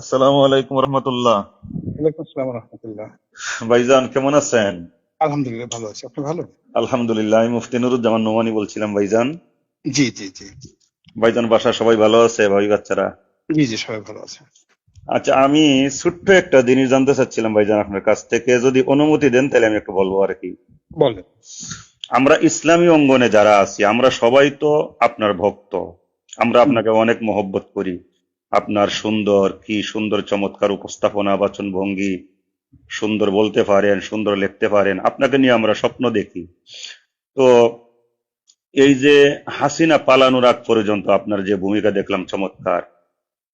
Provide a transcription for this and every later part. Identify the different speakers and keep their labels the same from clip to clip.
Speaker 1: আসসালামু আলাইকুম রহমতুল্লাহ।
Speaker 2: আসসালাম রহমতুল্লাহ।
Speaker 1: ভাইজান কেমন আছেন?
Speaker 2: আলহামদুলিল্লাহ ভালো আছি। আপনি ভালো?
Speaker 1: আলহামদুলিল্লাহ আমি মুফতি নুরুজ্জামান নোমানি বলছিলাম ভাইজান।
Speaker 2: জি জি জি।
Speaker 1: ভাইজান বাসা সবাই ভালো আছে ভাই বাচ্চারা?
Speaker 2: জি জি সবাই ভালো আছে।
Speaker 1: আচ্ছা আমি ছোট্ট একটা জিনিস জানতে চাচ্ছিলাম ভাইজান আপনার কাছ থেকে। যদি অনুমতি দেন তাহলে আমি একটু বলব আর কি।
Speaker 2: বলেন।
Speaker 1: আমরা ইসলামী অঙ্গনে যারা আছি আমরা সবাই তো আপনার ভক্ত। আমরা আপনাকে অনেক মহব্বত করি। আপনার সুন্দর, কি সুন্দর চমৎকার উপস্থাপনা বাচন ভঙ্গি সুন্দর বলতে পারেন, সুন্দর লিখতে পারেন, আপনাকে নিয়ে আমরা স্বপ্ন দেখি। তো এই যে হাসিনা পালানোর আগ পর্যন্ত আপনার যে ভূমিকা দেখলাম চমৎকার,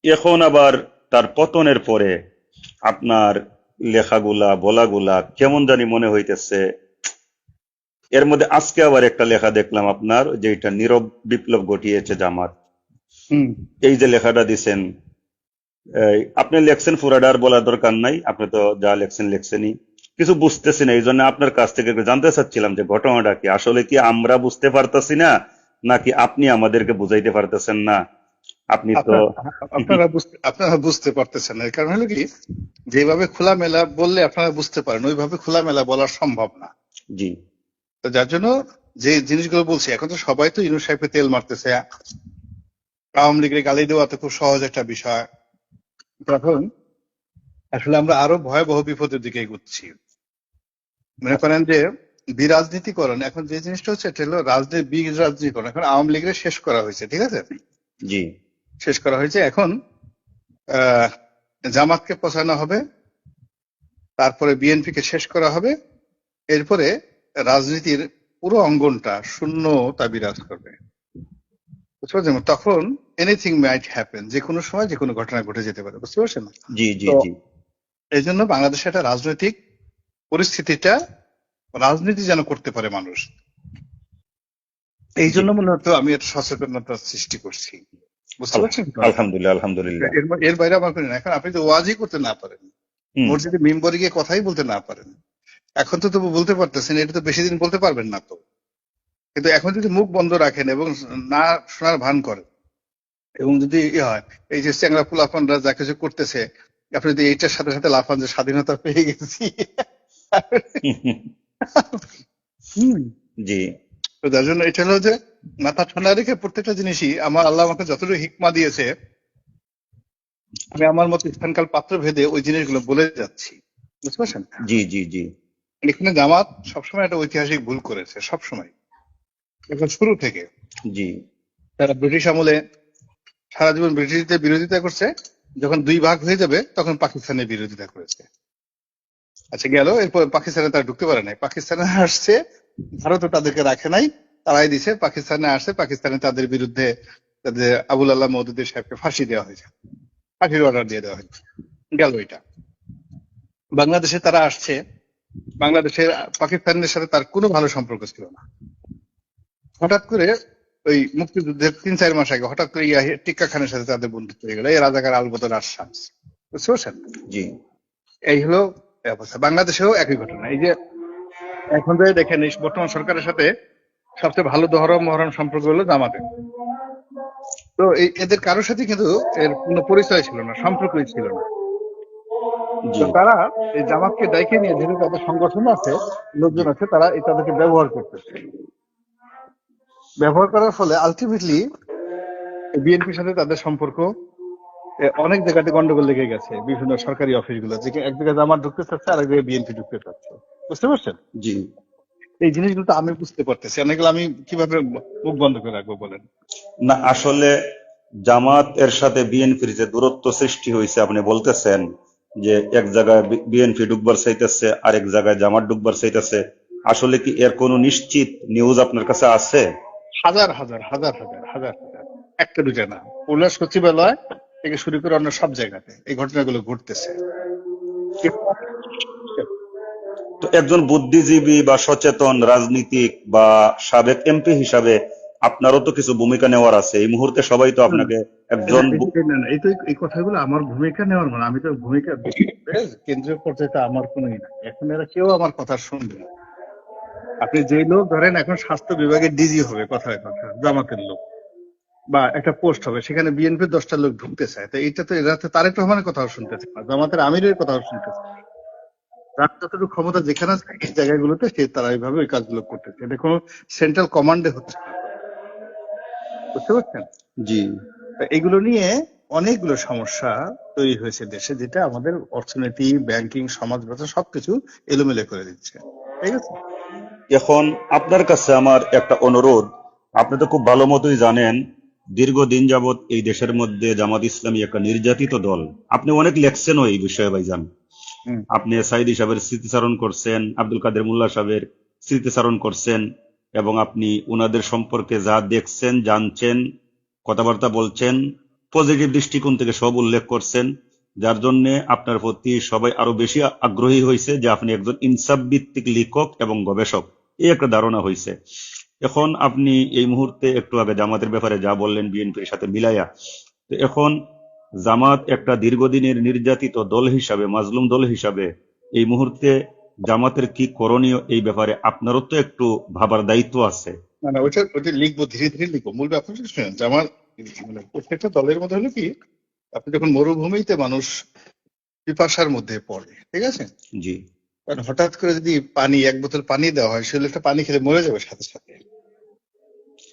Speaker 1: এখন আবার তার পতনের পরে আপনার লেখাগুলা, বলাগুলা কেমন জানি মনে হইতেছে। এর মধ্যে আজকে আবার একটা লেখা দেখলাম আপনার যেটা নীরব বিপ্লব ঘটিয়েছে জামাত। এই যে লেখাটা দিছেন আপনি লেখছেন ফুরাডার বলার দরকার নাই আপনি তো যা লেখছেন লেখছেনই। কিছু বুঝতেছি না এই জন্য আপনার কাছ থেকে জানতে চাচ্ছিলাম যে ঘটনাটা কি আসলে কি আমরা বুঝতে পারতাছি না নাকি আপনি আমাদেরকে বুঝাইতে পারতেছেন না? আপনি তো
Speaker 2: আপনারা- আপনারা বুঝতে আপনারা বুঝতে পারতেছেন না এর কারণ হলো কি যেভাবে খোলামেলা বললে আপনারা বুঝতে পারেন ওইভাবে খোলামেলা বলা সম্ভব না।
Speaker 1: জি।
Speaker 2: তো যার জন্য যে জিনিসগুলো বলছি এখন তো সবাই তো ইউনুস সাহেবকে তেল মারতেছে আওয়ামী লীগের গালি দেওয়া তো খুব সহজ একটা বিষয়। তখন আসলে আমরা আরও ভয়াবহ বিপদের দিকে এগুচ্ছি। মনে করেন যে বিরাজনীতিকরণ এখন যে জিনিসটা হচ্ছে এটা হলো রাজনীতি বীজ রাজনীতিকরণ এখন আওয়ামী লীগের শেষ করা হয়েছে ঠিক আছে?
Speaker 1: জি।
Speaker 2: শেষ করা হয়েছে। এখন আহ, জামাতকে পচানো হবে তারপরে বিএনপি কে শেষ করা হবে এরপরে রাজনীতির পুরো অঙ্গনটা শূন্যতা বিরাজ করবে। বুঝতে পারছেন? তখন এনিথিং মাইট হ্যাপেন যে কোনো সময় যে কোনো ঘটনা ঘটে যেতে পারে বুঝতে পারছেন?
Speaker 1: জি জি জি।
Speaker 2: এই জন্য বাংলাদেশে একটা রাজনৈতিক পরিস্থিতিটা রাজনীতি যেন করতে পারে মানুষ। এই জন্য মূলত আমি একটা সচেতনতা সৃষ্টি করছি। বুঝতে পারছেন
Speaker 1: আলহামদুলিল্লাহ আলহামদুলিল্লাহ।
Speaker 2: এর এর বাইরে আমার কোনো না। এখন আপনি তো ওয়াজই করতে না পারেন। মসজিদে মেম্বরে গিয়ে কথাই বলতে না পারেন। এখন তো তবু বলতে পারতেছেন এটা তো বেশি দিন বলতে পারবেন না তো। কিন্তু এখন যদি মুখ বন্ধ রাখেন এবং না শোনার ভান করেন এবং যদি ইয়ে হয় এই যে চ্যাংরা পুলাফানরা যা কিছু করতেছে আপনি যদি এইটার সাথে সাথে লাফান যে স্বাধীনতা পেয়ে গেছি।
Speaker 1: জি।
Speaker 2: তো যার জন্য এটা হলো যে মাথা ঠান্ডা রেখে প্রত্যেকটা জিনিসই আমার আল্লাহ আমাকে যতটুকু হিকমা দিয়েছে আমি আমার মতো স্থানকাল পাত্র ভেদে ওই জিনিসগুলো বলে যাচ্ছি। বুঝতে পারছেন?
Speaker 1: জি জি জি।
Speaker 2: এখানে জামাত সবসময় একটা ঐতিহাসিক ভুল করেছে সবসময়। এখন শুরু থেকে।
Speaker 1: জি।
Speaker 2: তারা ব্রিটিশ আমলে সারা জীবন ব্রিটিশদের বিরোধিতা করছে। যখন দুই ভাগ হয়ে যাবে তখন পাকিস্তানের বিরোধিতা করেছে। আচ্ছা গেল। এরপর পাকিস্তানে তারা ঢুকতে পারে নাই। পাকিস্তানে আসছে ভারতও তাদেরকে রাখে নাই। তারাই দিছে পাকিস্তানে আসছে। পাকিস্তানে তাদের বিরুদ্ধে তাদের আবুল আল্লাহ মৌদুদ্দিন সাহেবকে ফাঁসি দেওয়া হয়েছে। ফাঁসির অর্ডার দিয়ে দেওয়া হয়েছে। গেল এটা। বাংলাদেশে তারা আসছে। বাংলাদেশের পাকিস্তানের সাথে তার কোনো ভালো সম্পর্ক ছিল না। হঠাৎ করে ওই মুক্তিযুদ্ধের তিন চার মাস আগে হঠাৎ করে ইয়া টিক্কা খানের সাথে তাদের বন্ধুত্ব হয়ে গেল। এই রাজাকার আলবদর আশাস বুঝতে পারছেন?
Speaker 1: জি।
Speaker 2: এই হলো অবস্থা। বাংলাদেশেও একই ঘটনা। এই যে এখন যে দেখেন এই বর্তমান সরকারের সাথে সবচেয়ে ভালো দহরম মহরম সম্পর্ক হলো জামাতের তো এই এদের কারোর সাথে কিন্তু এর কোনো পরিচয় ছিল না সম্পর্কই ছিল না। তারা এই জামাতকে ডাইকে নিয়ে যেহেতু তাদের সংগঠন আছে লোকজন আছে তারা এই তাদেরকে ব্যবহার করতেছে। ব্যবহার করার ফলে আলটিমেটলি বিএনপির সাথে তাদের সম্পর্ক অনেক জায়গাতে গন্ডগোল লেগে গেছে বিভিন্ন সরকারি অফিসগুলো যে এক জায়গায় জামাত ঢুকতে চাচ্ছে আরেক জায়গায় বিএনপি ঢুকতে চাচ্ছে। বুঝতে পারছেন?
Speaker 1: জি।
Speaker 2: এই জিনিসগুলো তো আমি বুঝতে পারতেছি। অনেকগুলো আমি কীভাবে মুখ বন্ধ করে রাখব বলেন?
Speaker 1: না আসলে জামাত এর সাথে বিএনপির যে দূরত্ব সৃষ্টি হয়েছে আপনি বলতেছেন যে এক জায়গায় বিএনপি ডুববার চাইতেছে আরেক জায়গায় জামাত ডুববার চাইতেছে। আসলে কি এর কোনো নিশ্চিত নিউজ আপনার কাছে আছে?
Speaker 2: হাজার হাজার হাজার হাজার হাজার হাজার। একটা দুটা না। উল্লাস সচিবালয় থেকে শুরু করে অন্য সব জায়গাতে এই ঘটনাগুলো ঘটতেছে।
Speaker 1: তো একজন বুদ্ধিজীবী বা সচেতন রাজনীতিক বা সাবেক এমপি হিসাবে আপনারও তো কিছু ভূমিকা নেওয়ার আছে। এই মুহূর্তে সবাই তো আপনাকে একজন
Speaker 2: না, না, এই তো এই কথাগুলো আমার ভূমিকা নেওয়ার মানে আমি তো ভূমিকা কেন্দ্রীয় পর্যায়ে তো আমার কোনো নাই এখন এরা কেউ আমার কথা শুনবে না। আপনি যে লোক ধরেন এখন স্বাস্থ্য বিভাগের ডিজি হবে কথায় কথা জামাতের লোক বা একটা পোস্ট হবে সেখানে বিএনপির দশটা লোক ঢুকতে চায় তো এইটা তো এরা তো তারেক রহমানের কথাও শুনতেছে না জামাতের আমিরের কথাও শুনতেছে। যার যতটুকু ক্ষমতা যেখানে আছে এই জায়গাগুলোতে সে তারা এইভাবে ওই কাজগুলো করতেছে। এটা কোনো সেন্ট্রাল কমান্ডে হচ্ছে বুঝতে পারছেন?
Speaker 1: জি।
Speaker 2: তো এগুলো নিয়ে অনেকগুলো সমস্যা তৈরি হয়েছে দেশে যেটা আমাদের অর্থনীতি ব্যাংকিং সমাজ ব্যবস্থা সবকিছু এলোমেলো করে দিচ্ছে। ঠিক আছে?
Speaker 1: এখন আপনার কাছে আমার একটা অনুরোধ। আপনি তো খুব ভালো মতোই জানেন দীর্ঘদিন যাবৎ এই দেশের মধ্যে জামাত ইসলামী একটা নির্যাতিত দল। আপনি অনেক লেখছেনও এই বিষয়ে ভাইজান।
Speaker 2: হুম।
Speaker 1: আপনি সাইদি সাহেবের স্মৃতিচারণ করছেন আব্দুল কাদের মোল্লা সাহেবের স্মৃতিচারণ করছেন এবং আপনি উনাদের সম্পর্কে যা দেখছেন জানছেন কথাবার্তা বলছেন পজিটিভ দৃষ্টিকোণ থেকে সব উল্লেখ করছেন। যার জন্য আপনার প্রতি সবাই আরও বেশি আগ্রহী হয়েছে যে আপনি একজন ইনসাফ ভিত্তিক লেখক এবং গবেষক। এই একটা ধারণা হয়েছে। এখন আপনি এই মুহূর্তে একটু আগে জামাতের ব্যাপারে যা বললেন বিএনপির সাথে মিলাইয়া, তো এখন জামাত একটা দীর্ঘদিনের নির্যাতিত দল হিসাবে, মাজলুম দল হিসাবে এই মুহূর্তে জামাতের কি করণীয় এই ব্যাপারে আপনারও তো একটু ভাবার দায়িত্ব আছে।
Speaker 2: না না, ওইটা ওইটা লিখব, ধীরে ধীরে লিখব। মূল শুনেন যে মানে প্রত্যেকটা দলের মধ্যে হলো কি আপনি যখন মরুভূমিতে মানুষ পিপাসার মধ্যে পড়ে ঠিক আছে?
Speaker 1: জি।
Speaker 2: কারণ হঠাৎ করে যদি পানি এক বোতল পানি দেওয়া হয় সে লোকটা পানি খেলে মরে যাবে সাথে সাথে।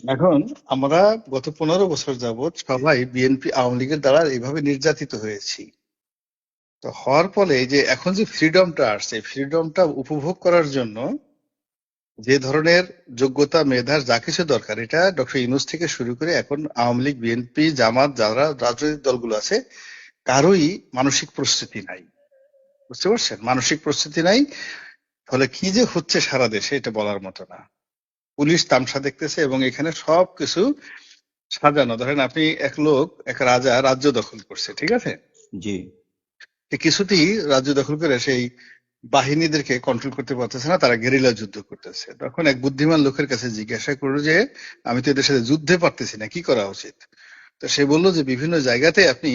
Speaker 2: এখন আমরা গত পনেরো বছর যাবৎ সবাই বিএনপি আওয়ামী লীগের দ্বারা এইভাবে নির্যাতিত হয়েছি। তো হওয়ার ফলে যে এখন যে ফ্রিডমটা আসছে ফ্রিডমটা উপভোগ করার জন্য যে ধরনের যোগ্যতা মেধার যা কিছু দরকার এটা ডক্টর ইউনুস থেকে শুরু করে এখন আওয়ামী লীগ বিএনপি জামাত যারা রাজনৈতিক দলগুলো আছে কারোই মানসিক প্রস্তুতি নাই। বুঝতে পারছেন? মানসিক প্রস্তুতি নাই ফলে কি যে হচ্ছে সারা দেশে এটা বলার মতো না। পুলিশ তামসা দেখতেছে এবং এখানে সবকিছু সাজানো। ধরেন আপনি এক লোক এক রাজা রাজ্য দখল করছে ঠিক আছে?
Speaker 1: জি।
Speaker 2: কিছুতেই রাজ্য দখল করে সেই বাহিনীদেরকে কন্ট্রোল করতে পারতেছে না তারা গেরিলা যুদ্ধ করতেছে। তখন এক বুদ্ধিমান লোকের কাছে জিজ্ঞাসা করল যে আমি তো এদের সাথে যুদ্ধে পারতেছি না কি করা উচিত? তো সে বলল যে বিভিন্ন জায়গাতে আপনি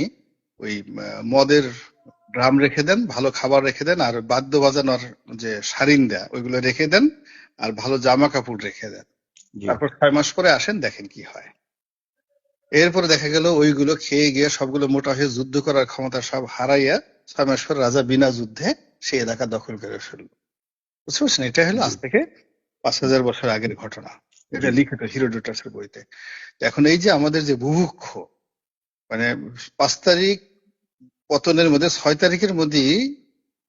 Speaker 2: ওই মদের ড্রাম রেখে দেন ভালো খাবার রেখে দেন আর বাদ্য বাজানোর যে সারিন দেয়া ওইগুলো রেখে দেন আর ভালো জামা কাপড় রেখে দেন। তারপর ছয় মাস পরে আসেন দেখেন কি হয়। এরপরে দেখা গেল ওইগুলো খেয়ে গিয়ে সবগুলো মোটা হয়ে যুদ্ধ করার ক্ষমতা সব হারাইয়া ছয় মাস পর রাজা বিনা যুদ্ধে সেই এলাকা দখল করে ফেলল। বুঝতে পারছেন? এটা হলো আজ থেকে পাঁচ হাজার বছর আগের ঘটনা। এটা লিখিত হিরোডোটাসের বইতে। এখন এই যে আমাদের যে বুভুক্ষ মানে পাঁচ তারিখ পতনের মধ্যে ছয় তারিখের মধ্যেই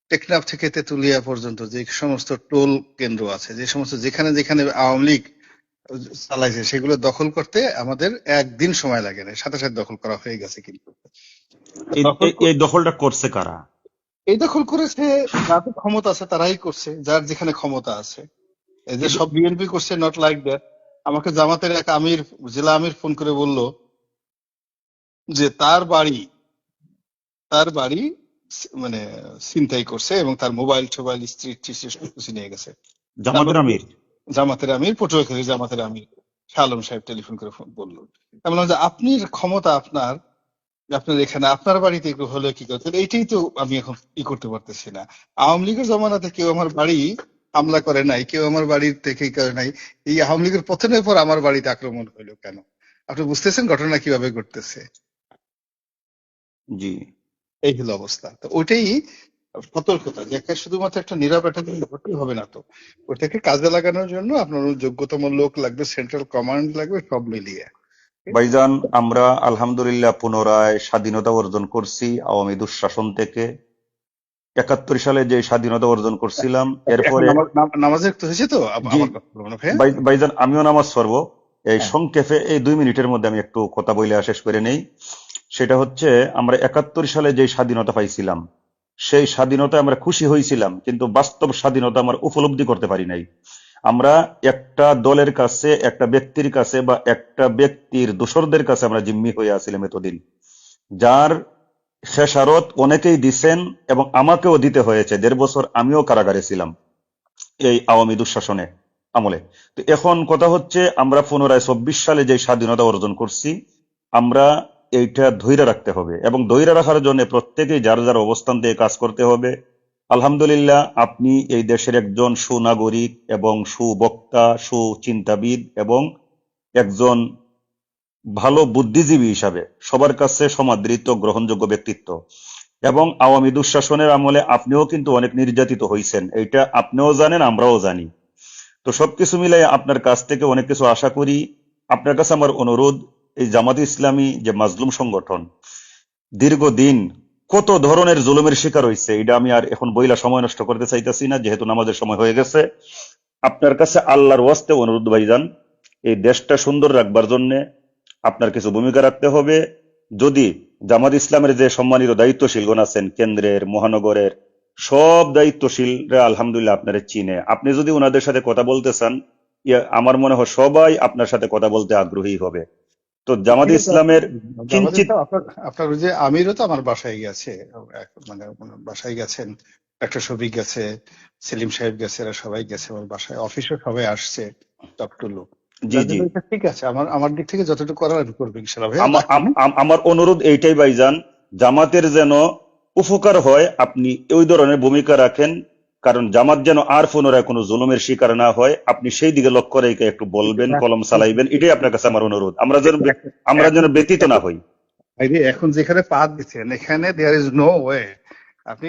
Speaker 2: টেকনাফ থেকে তেতুলিয়া পর্যন্ত যে সমস্ত টোল কেন্দ্র আছে যে সমস্ত যেখানে যেখানে আওয়ামী লীগ চালাইছে সেগুলো দখল করতে আমাদের একদিন সময় লাগে না। সাথে সাথে দখল করা হয়ে গেছে কিন্তু।
Speaker 1: এই- এই- এই দখলটা করছে কারা?
Speaker 2: এই দখল করেছে যাদের ক্ষমতা আছে তারাই করছে যার যেখানে ক্ষমতা আছে। এই যে সব বিএনপি করছে নট লাইক দ্যাট আমাকে জামাতের এক আমির জেলা আমির ফোন করে বলল যে তার বাড়ি তার বাড়ি মানে ছিনতাই করছে এবং তার মোবাইল টোবাইল স্ত্রী সবকিছু নিয়ে গেছে।
Speaker 1: জামাতের আমির?
Speaker 2: জামাতের আমির পটুয়াখালী জামাতের আমির। শাহ আলম সাহেব টেলিফোন করে বলল আমি বললাম যে আপনি ক্ষমতা আপনার আপনার এখানে আপনার বাড়িতে একটু হলে কি করতে এইটাই তো আমি এখন ই করতে পারতেছি না। আওয়ামী লীগের জমানাতে কেউ আমার বাড়ি হামলা করে নাই কেউ আমার বাড়ির থেকে করে নাই। এই আওয়ামী লীগের পতনের পর আমার বাড়িতে আক্রমণ হলো কেন? আপনি বুঝতেছেন ঘটনা কীভাবে ঘটতেছে?
Speaker 1: জি।
Speaker 2: এই হলো অবস্থা। তো ওইটাই সতর্কতা যে শুধুমাত্র একটা নীরব একটা হবে না তো। ওটাকে কাজে লাগানোর জন্য আপনার যোগ্যতম লোক লাগবে সেন্ট্রাল কমান্ড লাগবে সব মিলিয়ে।
Speaker 1: ভাইজান আমরা আলহামদুলিল্লাহ পুনরায় স্বাধীনতা অর্জন করছি আওয়ামী দুঃশাসন থেকে। একাত্তর সালে যে স্বাধীনতা অর্জন করছিলাম এরপরে
Speaker 2: নামাজের হয়েছে তো?
Speaker 1: ভাই- ভাইজান আমিও নামাজ পড়ব। এই
Speaker 2: হ্যাঁ।
Speaker 1: সংক্ষেপে এই দুই মিনিটের মধ্যে আমি একটু কথা বলে শেষ করে নেই। সেটা হচ্ছে আমরা একাত্তর সালে যে স্বাধীনতা পাইছিলাম সেই স্বাধীনতা আমরা খুশি হয়েছিলাম কিন্তু বাস্তব স্বাধীনতা আমরা উপলব্ধি করতে পারি নাই। আমরা একটা দলের কাছে, একটা ব্যক্তির কাছে বা একটা ব্যক্তির দোসরদের কাছে আমরা জিম্মি হয়ে আছিলাম এতদিন। যার শেষারত অনেকেই দিছেন এবং আমাকেও দিতে হয়েছে। দেড় বছর আমিও কারাগারে ছিলাম এই আওয়ামী দুঃশাসনে আমলে। তো এখন কথা হচ্ছে, আমরা পুনরায় চব্বিশ সালে যে স্বাধীনতা অর্জন করছি, আমরা এইটা ধৈর্য রাখতে হবে এবং ধৈর্য রাখার জন্য প্রত্যেকেই যার যার অবস্থান দিয়ে কাজ করতে হবে। আলহামদুলিল্লাহ, আপনি এই দেশের একজন সুনাগরিক এবং সুবক্তা, সুচিন্তাবিদ এবং একজন ভালো বুদ্ধিজীবী হিসাবে সবার কাছে সমাদৃত, গ্রহণযোগ্য ব্যক্তিত্ব। এবং আওয়ামী দুঃশাসনের আমলে আপনিও কিন্তু অনেক নির্যাতিত হয়েছেন এইটা আপনিও জানেন, আমরাও জানি। তো সবকিছু মিলাই আপনার কাছ থেকে অনেক কিছু আশা করি। আপনার কাছে আমার অনুরোধ, এই জামাত ইসলামী যে মাজলুম সংগঠন, দীর্ঘদিন কত ধরনের জুলুমের শিকার হয়েছে এটা আমি আর এখন বইলা সময় নষ্ট করতে চাইতেছি না, যেহেতু নামাজের সময় হয়ে গেছে। আপনার কাছে আল্লাহর ওয়াস্তে অনুরোধ, ভাইজান, এই দেশটা সুন্দর রাখবার জন্য আপনার কিছু ভূমিকা রাখতে হবে। যদি জামাত ইসলামের যে সম্মানিত দায়িত্বশীলগণ আছেন, কেন্দ্রের, মহানগরের, সব দায়িত্বশীলরা আলহামদুলিল্লাহ আপনার চিনে। আপনি যদি ওনাদের সাথে কথা বলতে চান আমার মনে হয় সবাই আপনার সাথে কথা বলতে আগ্রহী হবে। তো জামাত ইসলামের কিঞ্চিত
Speaker 2: আপনার যে আমিরও তো আমার বাসায় গেছে। মানে বাসায় গেছেন একটা শফিক গেছে সেলিম সাহেব গেছে এরা সবাই গেছে আমার বাসায়। অফিসও সবাই আসছে টপ টু লোক।
Speaker 1: জি জি।
Speaker 2: ঠিক আছে। আমার আমার দিক থেকে যতটুকু করার আমি করব
Speaker 1: আমার অনুরোধ এইটাই ভাইজান। জামাতের যেন উপকার হয় আপনি ওই ধরনের ভূমিকা রাখেন। কারণ জামাত যেন আর পুনরায় কোনো জুলুমের শিকার না হয় আপনি সেই দিকে লক্ষ্য রেখে একটু বলবেন কলম চালাইবেন এটাই আপনার কাছে আমার অনুরোধ। আমরা যেন আমরা যেন ব্যতীত না হই।
Speaker 2: এখন যেখানে পা দিচ্ছেন এখানে দেয়ার ইজ নো ওয়ে আপনি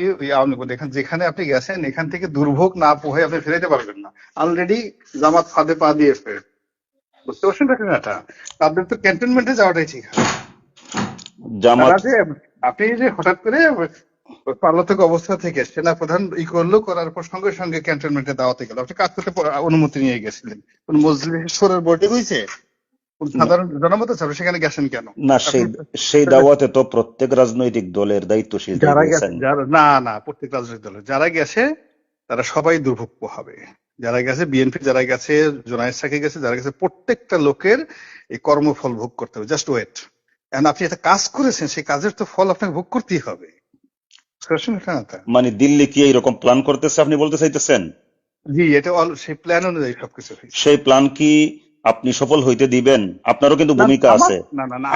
Speaker 2: দেখেন যেখানে আপনি গেছেন এখান থেকে দুর্ভোগ না পোহে আপনি ফেরাইতে পারবেন না। অলরেডি জামাত ফাঁদে পা দিয়েছে। বুঝতে পারছেন ঘটনাটা তাদের তো ক্যান্টনমেন্টে যাওয়াটাই ঠিক।
Speaker 1: জামাত
Speaker 2: আপনি যে হঠাৎ করে পার্লাতক অবস্থা থেকে সেনা প্রধান ই করল করার পর সঙ্গে সঙ্গে ক্যান্টনমেন্টে দাওয়াতে গেল। আপনি কাজ করতে অনুমতি নিয়ে গেছিলেন। কোন মজলিসের বোর্ডে হয়েছে? সাধারণ জনমত আছে? সেখানে গেছেন কেন?
Speaker 1: না সেই সেই দাওয়াতে তো প্রত্যেক রাজনৈতিক দলের দায়িত্বশীল
Speaker 2: যারা গেছে না না প্রত্যেক রাজনৈতিক দলের। যারা গেছে তারা সবাই দুর্ভোগ হবে। যারা গেছে বিএনপি যারা গেছে জোনায়েদ সাকি গেছে যারা গেছে প্রত্যেকটা লোকের এই কর্মফল ভোগ করতে হবে। Just wait. এখন আপনি একটা কাজ করেছেন সেই কাজের তো ফল আপনাকে ভোগ করতেই হবে?
Speaker 1: মানে দিল্লি কি এইরকম প্ল্যান করতেছে আপনি বলতে চাইতেছেন?
Speaker 2: জি এটা সেই প্ল্যান অনুযায়ী সবকিছু
Speaker 1: সেই প্ল্যান কি আপনি সফল হইতে দিবেন? আপনারও কিন্তু ভূমিকা আছে।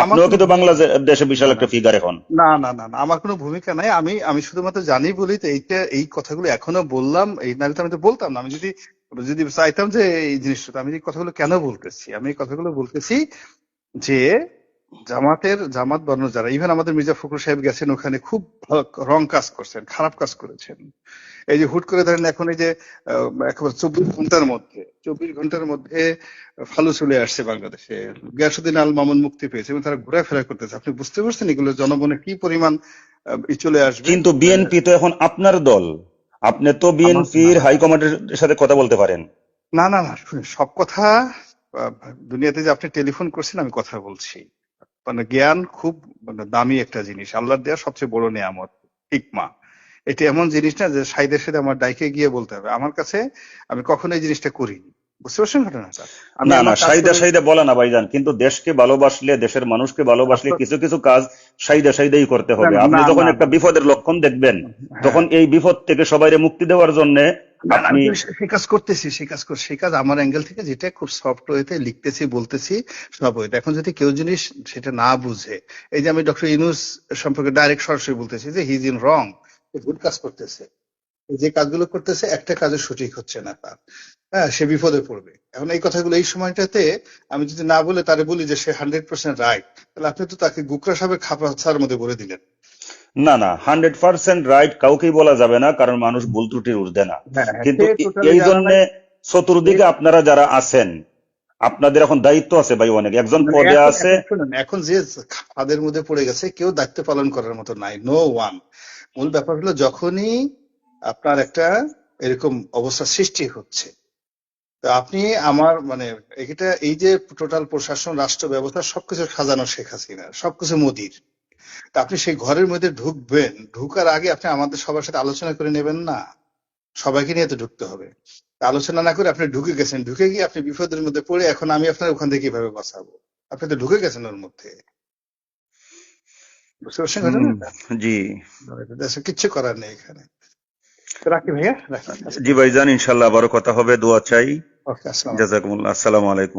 Speaker 1: আপনিও কিন্তু বাংলাদেশে বিশাল একটা ফিগার এখন।
Speaker 2: না না না আমার কোনো ভূমিকা নাই। আমি আমি শুধুমাত্র জানি বলি তো এইটা এই কথাগুলো এখনও বললাম। এই তো আমি তো বলতাম না। আমি যদি যদি চাইতাম যে এই জিনিসটা আমি এই কথাগুলো কেন বলতেছি? আমি এই কথাগুলো বলতেছি যে জামাতের জামাত বর্ণ যারা ইভেন আমাদের মির্জা ফখরুল সাহেব গেছেন ওখানে খুব রং কাজ করছেন খারাপ কাজ করেছেন। এই যে হুট করে ধরেন এখন এই যে একেবারে চব্বিশ ঘণ্টার মধ্যে চব্বিশ ঘণ্টার মধ্যে ফালু চলে আসছে বাংলাদেশে। গিয়াসুদ্দিন আল মামুন মুক্তি পেয়েছে এবং তারা ঘোরাফেরা করতেছে। আপনি বুঝতে পারছেন এগুলো জনগণে কি পরিমাণ চলে আসবে?
Speaker 1: কিন্তু বিএনপি তো এখন আপনার দল। আপনি তো বিএনপির হাইকমান্ডের সাথে কথা বলতে পারেন।
Speaker 2: না না না শুনুন, সব কথা দুনিয়াতে যে আপনি টেলিফোন করছেন আমি কথা বলছি। মানে জ্ঞান খুব মানে দামি একটা জিনিস। আল্লাহর দেওয়া সবচেয়ে বড় নিয়ামত হিকমা। এটা এমন জিনিস না যে সাইদের সাথে আমার ডাইকে গিয়ে বলতে হবে। আমার কাছে আমি কখনো এই জিনিসটা করিনি। বুঝতে পারছেন ঘটনাটা?
Speaker 1: না না
Speaker 2: আমার কাজ
Speaker 1: সাইদা
Speaker 2: করে-
Speaker 1: সাইদা বলা না ভাইজান কিন্তু দেশকে ভালোবাসলে দেশের মানুষকে ভালোবাসলে। কিছু কিছু কাজ সাইদা সাইদাই করতে হবে। আপনি যখন একটা বিপদের লক্ষণ দেখবেন
Speaker 2: হ্যাঁ।
Speaker 1: তখন এই বিপদ থেকে সবাইরে মুক্তি দেওয়ার জন্য
Speaker 2: আমি তো সে কাজ করতেছি সে কাজ কর সে কাজ আমার অ্যাঙ্গেল থেকে যেটা খুব সফট ওয়েতে লিখতেছি বলতেছি সব ওয়েতে এখন যদি কেউ জিনিস সেটা না বুঝে এই যে আমি ডক্টর ইনুস সম্পর্কে ডাইরেক্ট সরাসরি বলতেছি যে হিজ ইন রং ভুল কাজ করতেছে। যে কাজগুলো করতেছে একটা কাজও সঠিক হচ্ছে না তার। হ্যাঁ সে বিপদে পড়বে। এখন এই কথাগুলো এই সময়টাতে আমি যদি না বলে তারে বলি যে সে হান্ড্রেড পার্সেন্ট রাইট তাহলে আপনি তো তাকে গুকরা সাহেবের খাপার মধ্যে বলে দিলেন।
Speaker 1: না না হান্ড্রেড পার্সেন্ট রাইট কাউকেই বলা যাবে না কারণ মানুষ ভুল ত্রুটির ঊর্ধ্বে না। কিন্তু
Speaker 2: সে
Speaker 1: এ-
Speaker 2: totally
Speaker 1: এই জন্য চতুর্দিকে আপনারা যারা আছেন আপনাদের এখন দায়িত্ব আছে ভাই অনেক। একজন
Speaker 2: মানে
Speaker 1: পদে আছে।
Speaker 2: এখন যে ফাঁদের মধ্যে পড়ে গেছে কেউ দায়িত্ব পালন করার মতো নাই নো ওয়ান মূল ব্যাপার হলো যখনই আপনার একটা এরকম অবস্থা সৃষ্টি হচ্ছে। তো আপনি আমার মানে এটা এই যে টোটাল প্রশাসন রাষ্ট্র ব্যবস্থা সবকিছু সাজানো শেখ হাসিনা সবকিছু মোদির। তা আপনি সেই ঘরের মধ্যে ঢুকবেন ঢুকার আগে আপনি আমাদের সবার সাথে আলোচনা করে নেবেন না। সবাইকে নিয়ে তো ঢুকতে হবে। আলোচনা না করে আপনি ঢুকে গেছেন ঢুকে গিয়ে আপনি বিপদের মধ্যে পড়ে এখন আমি আপনার ওখান থেকে কীভাবে বাঁচাবো? আপনি তো ঢুকে গেছেন ওর মধ্যে। বুঝতে পারছেন
Speaker 1: জি।
Speaker 2: দেশে কিচ্ছু করার নেই এখানে। রাখি ভাইয়া
Speaker 1: জি ভাইজান ইনশাল্লাহ আবারও কথা হবে দোয়া চাই। জাজাকুমুল্লাহ আসসালামু আলাইকুম।